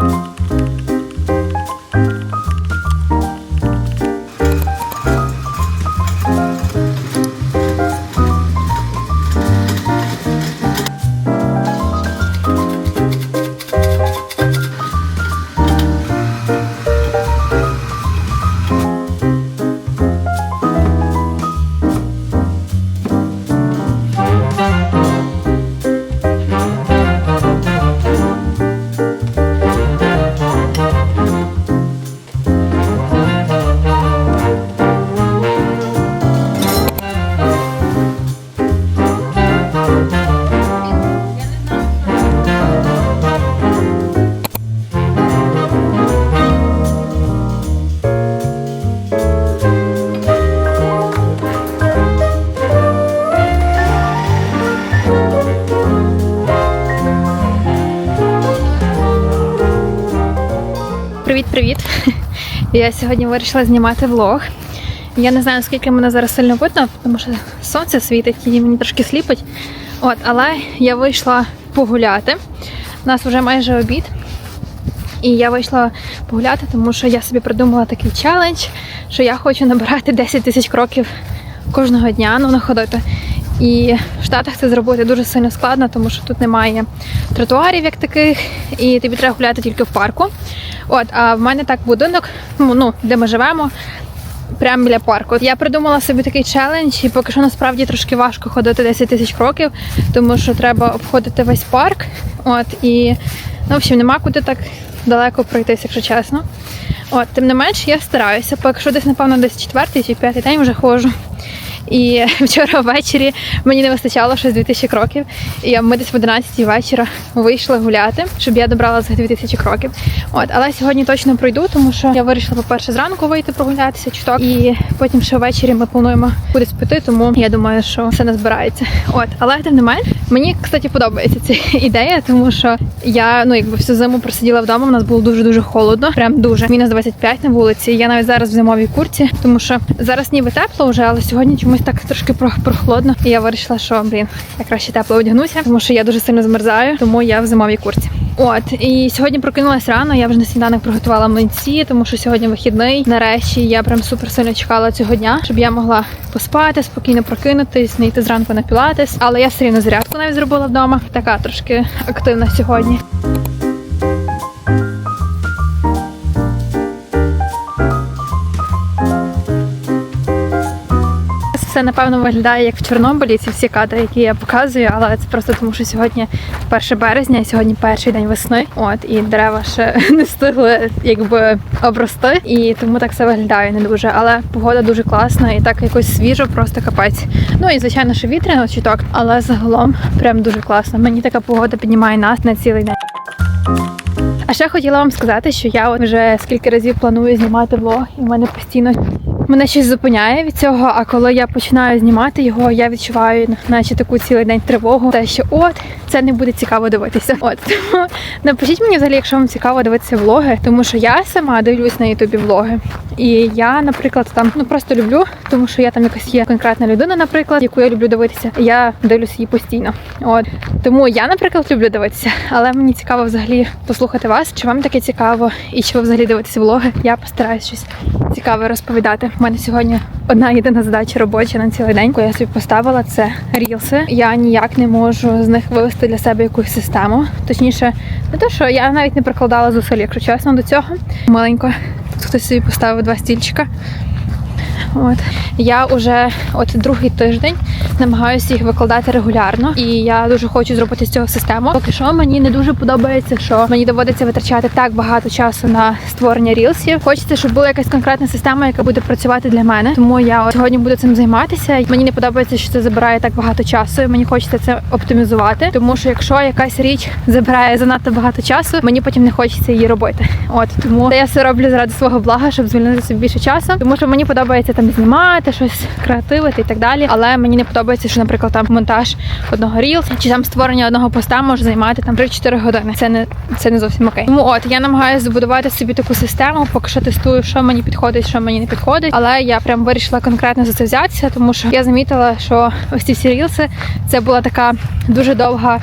you Я сьогодні вирішила знімати влог. Я не знаю, наскільки мене зараз сильно видно, тому що сонце світить і мені трошки сліпить. От, але я вийшла погуляти. У нас вже майже обід. І я вийшла погуляти, тому що я собі придумала такий челендж, що я хочу набирати 10 тисяч кроків кожного дня, ну находити. І в Штатах це зробити дуже сильно складно, тому що тут немає тротуарів як таких, і тобі треба гуляти тільки в парку. От, а в мене так будинок, ну, ну, де ми живемо, прямо біля парку. Я придумала собі такий челендж, і поки що насправді трошки важко ходити 10 тисяч кроків, тому що треба обходити весь парк. От, і, ну, в общем, нема куди так далеко пройтись, якщо чесно. От, тим не менш, я стараюся, поки що десь, напевно, десь четвертий чи п'ятий день вже ходжу. І вчора ввечері мені не вистачало щось 2000 кроків. І ми десь в 11 вечора вийшли гуляти, щоб я добрала за 2000 кроків. От, але сьогодні точно пройду, тому що я вирішила, по-перше, зранку вийти прогулятися чуток, і потім ще ввечері ми плануємо кудись піти, тому я думаю, що все не збирається. От, але тим не менш, мені кстати подобається ця ідея, тому що я ну якби всю зиму просиділа вдома. У нас було дуже дуже холодно, прям дуже. Мінус 25 на вулиці. Я навіть зараз в зимовій курці, тому що зараз ніби тепло вже, але сьогодні чомусь так трошки про- прохолодно. І я вирішила, що блін, я краще тепло одягнуся, тому що я дуже сильно змерзаю, тому я в зимовій курці. От і сьогодні прокинулась рано. Я вже на сніданок приготувала млинці, тому що сьогодні вихідний. Нарешті я прям супер сильно чекала цього дня, щоб я могла поспати, спокійно прокинутись, не йти зранку на пілатес. Але я все рівно зарядку навіть зробила вдома. Така трошки активна сьогодні. Все напевно виглядає як в Чорнобилі. Ці всі кадри, які я показую, але це просто тому, що сьогодні 1 березня, і сьогодні перший день весни. От і дерева ще не встигли якби обрости, і тому так все виглядає не дуже. Але погода дуже класна і так якось свіжо, просто капець. Ну і звичайно, що вітряно чуток, але загалом прям дуже класно. Мені така погода піднімає нас на цілий день. А ще хотіла вам сказати, що я вже скільки разів планую знімати влог, і в мене постійно мене щось зупиняє від цього. А коли я починаю знімати його, я відчуваю, наче таку цілий день тривогу. Те, що от це не буде цікаво дивитися. От тому напишіть мені взагалі, якщо вам цікаво дивитися влоги, тому що я сама дивлюсь на ютубі влоги. І я, наприклад, там ну просто люблю, тому що я там якась є конкретна людина, наприклад, яку я люблю дивитися. Я дивлюсь її постійно. От тому я, наприклад, люблю дивитися, але мені цікаво взагалі послухати вас, чи вам таке цікаво, і чи ви взагалі дивитеся влоги. Я постараюсь щось цікаве розповідати. У мене сьогодні одна єдина задача робоча на цілий день, яку я собі поставила, це рілси. Я ніяк не можу з них вивести для себе якусь систему. Точніше, не те, що я навіть не прикладала зусиль, якщо чесно, до цього. Маленько хтось собі поставив два стільчика. От я вже от другий тиждень намагаюся їх викладати регулярно, і я дуже хочу зробити з цього систему. Поки що мені не дуже подобається, що мені доводиться витрачати так багато часу на створення рілсів. Хочеться, щоб була якась конкретна система, яка буде працювати для мене. Тому я от сьогодні буду цим займатися. Мені не подобається, що це забирає так багато часу. і Мені хочеться це оптимізувати, тому що якщо якась річ забирає занадто багато часу, мені потім не хочеться її робити. От тому я все роблю заради свого блага, щоб звільнити собі більше часу, тому що мені подобається там знімати щось, креативити і так далі. Але мені не подобається, що, наприклад, там монтаж одного рілса чи там створення одного поста може займати там 3-4 години. Це не це не зовсім окей. Тому от я намагаюся збудувати собі таку систему, поки що тестую, що мені підходить, що мені не підходить. Але я прям вирішила конкретно за це взятися, тому що я замітила, що ось ці всі рілси це була така дуже довга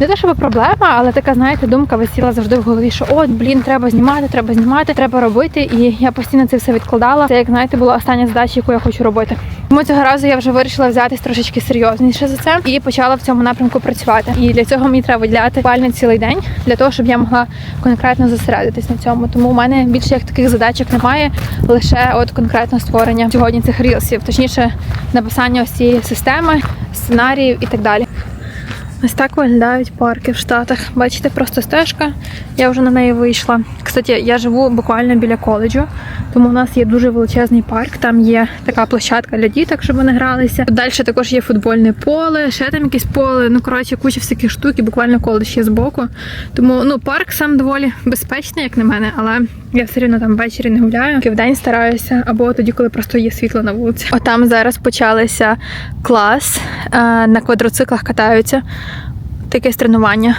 не те, щоб проблема, але така, знаєте, думка висіла завжди в голові, що от, блін, треба знімати, треба знімати, треба робити. І я постійно це все відкладала. Це як знаєте, була остання задача, яку я хочу робити. Тому цього разу я вже вирішила взятись трошечки серйозніше за це і почала в цьому напрямку працювати. І для цього мені треба виділяти буквально цілий день для того, щоб я могла конкретно зосередитись на цьому. Тому у мене більше як таких задачок немає, лише от конкретно створення сьогодні цих рілсів, точніше написання ось цієї системи, сценаріїв і так далі. Ось так виглядають парки в Штатах. Бачите, просто стежка. Я вже на неї вийшла. Кстати, я живу буквально біля коледжу, тому у нас є дуже величезний парк. Там є така площадка для діток, щоб вони гралися. Далі також є футбольне поле, ще там якесь поле. Ну коротше, куча всяких штук, і буквально коледж є збоку. Тому ну парк сам доволі безпечний, як на мене, але я все рівно там ввечері не гуляю. Тільки вдень стараюся, або тоді, коли просто є світло на вулиці. Отам зараз почалися клас е, на квадроциклах катаються. Таке тренування.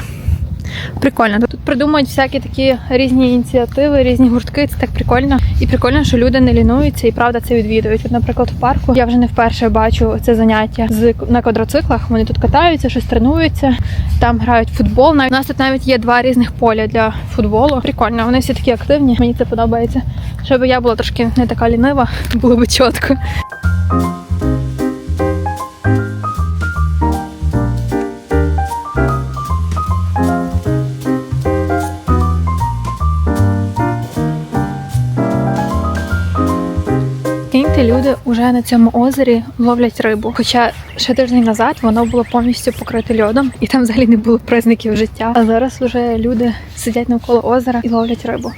Прикольно. Тут придумують всякі такі різні ініціативи, різні гуртки. Це так прикольно. І прикольно, що люди не лінуються і правда це відвідують. От, наприклад, в парку я вже не вперше бачу це заняття з на квадроциклах. Вони тут катаються, щось тренуються, там грають в футбол. Навіть у нас тут навіть є два різних поля для футболу. Прикольно, вони всі такі активні. Мені це подобається. Щоб я була трошки не така лінива, було би чітко. Киньте, люди вже на цьому озері ловлять рибу. Хоча ще тиждень назад воно було повністю покрите льодом, і там взагалі не було признаків життя. А зараз вже люди сидять навколо озера і ловлять рибу.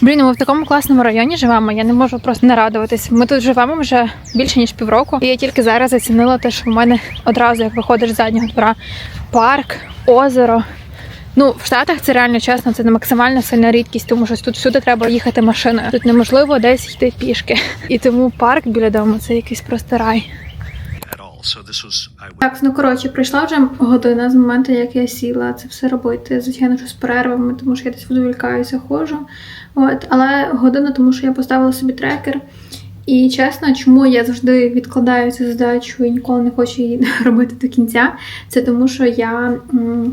Блін, ми в такому класному районі живемо. Я не можу просто не радуватись. Ми тут живемо вже більше ніж півроку. І я тільки зараз зацінила те, що в мене одразу, як виходиш з заднього двора, парк, озеро. Ну, в Штатах це реально чесно, це не максимально сильна рідкість, тому що тут всюди треба їхати машиною. Тут неможливо десь йти пішки. І тому парк біля дому це якийсь просто рай. at. So this was I Так, ну коротше, прийшла вже година з моменту, як я сіла це все робити. Звичайно, що з перервами, тому що я десь відволікаюся, ходжу. От, але година, тому що я поставила собі трекер. І чесно, чому я завжди відкладаю цю задачу і ніколи не хочу її робити до кінця, це тому, що я,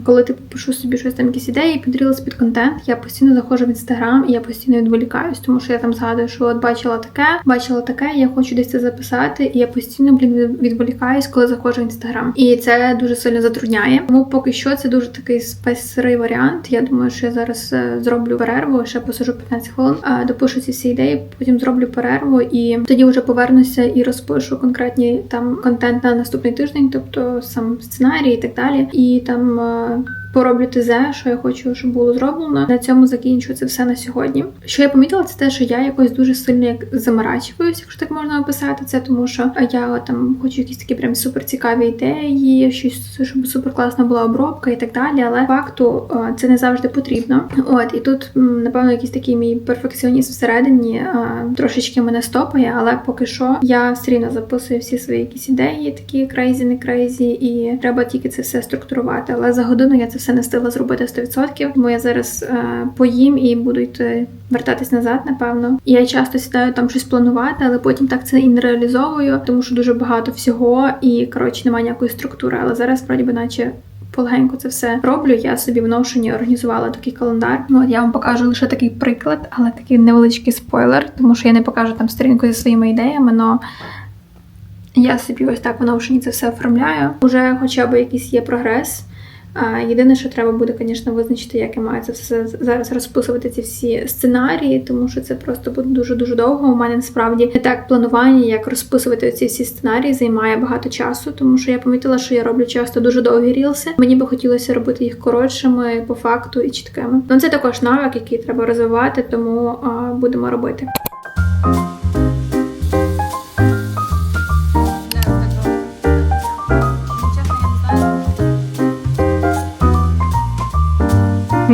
коли типу, пишу собі щось там, якісь ідеї, підрілись під контент, я постійно заходжу в інстаграм і я постійно відволікаюсь, тому що я там згадую, що от бачила таке, бачила таке, я хочу десь це записати, і я постійно блін відволікаюсь, коли заходжу в інстаграм. І це дуже сильно затрудняє. Тому поки що це дуже такий спецсирий варіант. Я думаю, що я зараз е, зроблю перерву, ще посижу 15 хвилин, а допишу ці всі ідеї, потім зроблю перерву і тоді вже повернуся і розпишу конкретні там контент на наступний тиждень, тобто сам сценарій і так далі. І там. е, Пороблю ТЗ, що я хочу, щоб було зроблено. На цьому закінчу це все на сьогодні. Що я помітила, це те, що я якось дуже сильно як заморачуюсь, якщо так можна описати це, тому що я там хочу якісь такі прям суперцікаві ідеї, щось щоб супер класна була обробка і так далі. Але факту е, це не завжди потрібно. От і тут напевно якийсь такий мій перфекціоніст всередині е, трошечки мене стопає, але поки що я все рівно записую всі свої якісь ідеї, такі крейзі, не крейзі, і треба тільки це все структурувати. Але за годину я це все не встигла зробити 100%, тому я зараз е, поїм і буду йти вертатись назад, напевно. Я часто сідаю там щось планувати, але потім так це і не реалізовую, тому що дуже багато всього, і коротше немає ніякої структури. Але зараз справді би наче. Полегенько це все роблю. Я собі в ношенні організувала такий календар. От я вам покажу лише такий приклад, але такий невеличкий спойлер, тому що я не покажу там сторінку зі своїми ідеями, но. я собі ось так в Notion це все оформляю. Уже хоча б якийсь є прогрес. Єдине, що треба буде, звісно, визначити, як я маю це все зараз розписувати ці всі сценарії, тому що це просто буде дуже дуже довго. У мене насправді не так планування, як розписувати ці всі сценарії, займає багато часу, тому що я помітила, що я роблю часто дуже довгі рілси. Мені би хотілося робити їх коротшими по факту і чіткими. Ну це також навик, який треба розвивати, тому будемо робити.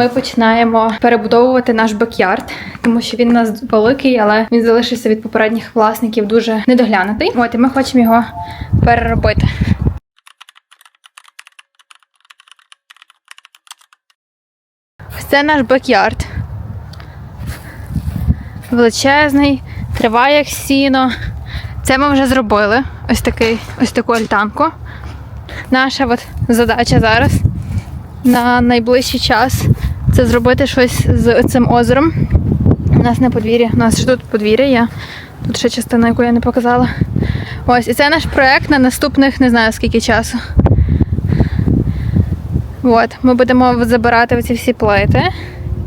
Ми починаємо перебудовувати наш бекярд, тому що він у нас великий, але він залишився від попередніх власників дуже недоглянутий. От і ми хочемо його переробити. Це наш бекярд. Величезний, триває як сіно. Це ми вже зробили. Ось такий, ось таку альтанку. Наша от задача зараз на найближчий час це зробити щось з цим озером. У нас не подвір'я, у нас ще тут подвір'я є. Тут ще частина, яку я не показала. Ось, і це наш проект на наступних не знаю скільки часу. От, ми будемо забирати оці всі плити.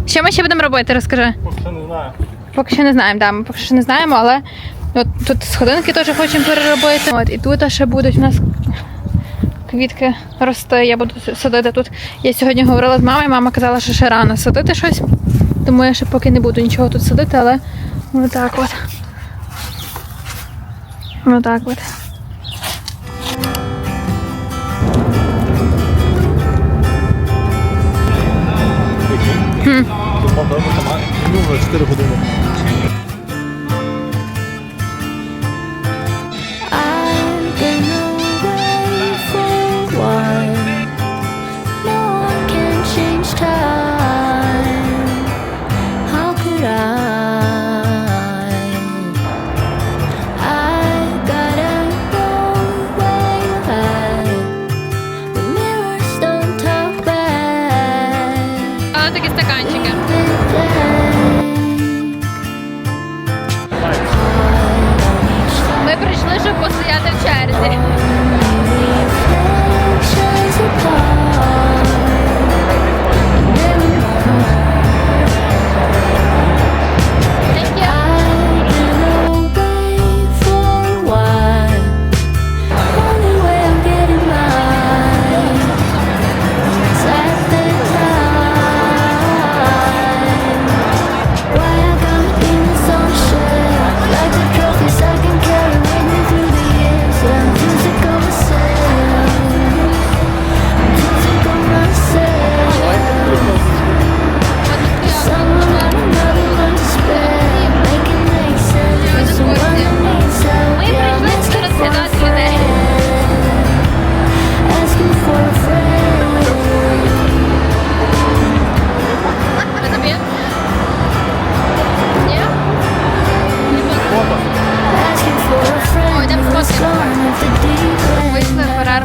Що ми ще будемо робити, розкажи. Поки не знаю. Поки що не знаємо, да, ми поки що не знаємо, але от тут сходинки теж хочемо переробити. От, і тут ще будуть у нас квітки рости. Я буду садити тут. Я сьогодні говорила з мамою, мама казала, що ще рано садити щось. Тому я ще поки не буду нічого тут садити, але отак от. Отак от. Хм. Ну, 4 години.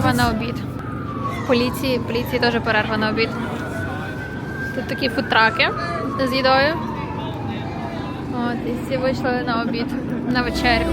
Перерва на обід. Поліції, поліції теж перерва на обід. Тут такі футраки з їдою. От, і всі вийшли на обід, на вечерю.